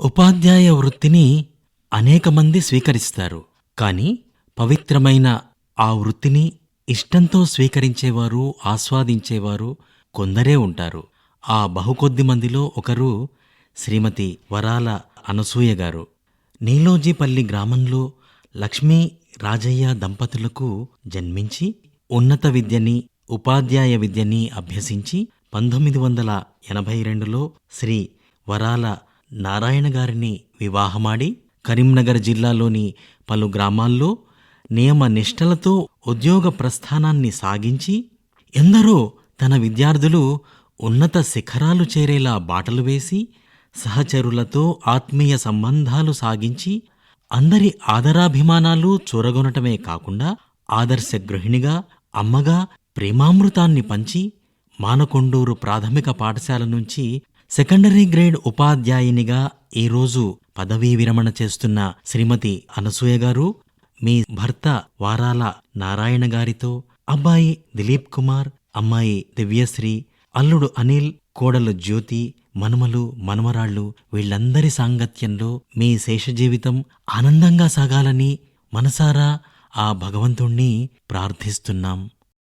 ఉపాధ్యాయ వృత్తిని అనేక మంది స్వీకరిస్తారు. కానీ పవిత్రమైన ఆ వృత్తిని ఇష్టంతో స్వీకరించేవారు ఆస్వాదించేవారు కొందరే ఉంటారు. ఆ బహుకొద్ది మందిలో ఒకరు శ్రీమతి వరాల అనసూయ గారు. నీలోజీపల్లి గ్రామంలో లక్ష్మీ రాజయ్య దంపతులకు జన్మించి ఉన్నత విద్యని ఉపాధ్యాయ విద్యని అభ్యసించి పంతొమ్మిది వందల ఎనభై రెండులో శ్రీ వరాల నారాయణ గారిని వివాహమాడి కరీంనగర్ జిల్లాలోని పలు గ్రామాల్లో నియమ నిష్టలతో ఉద్యోగ ప్రస్థానాన్ని సాగించి ఎందరో తన విద్యార్థులు ఉన్నత శిఖరాలు చేరేలా బాటలు వేసి సహచరులతో ఆత్మీయ సంబంధాలు సాగించి అందరి ఆదరాభిమానాలు చూరగొనటమే కాకుండా ఆదర్శ గృహిణిగా అమ్మగా ప్రేమామృతాన్ని పంచి మానకొండూరు ప్రాథమిక పాఠశాల నుంచి సెకండరీ గ్రేడ్ ఉపాధ్యాయునిగా ఈరోజు పదవీ విరమణ చేస్తున్న శ్రీమతి అనసూయ గారు మీ భర్త వారాల నారాయణ గారితో అబ్బాయి దిలీప్ కుమార్ అమ్మాయి దివ్యశ్రీ అల్లుడు అనిల్ కోడలు జ్యోతి మనుమలు మనమరాళ్ళు వీళ్ళందరి సాంగత్యంలో మీ శేష జీవితం ఆనందంగా సాగాలని మనసారా ఆ భగవంతుణ్ణి ప్రార్థిస్తున్నాం.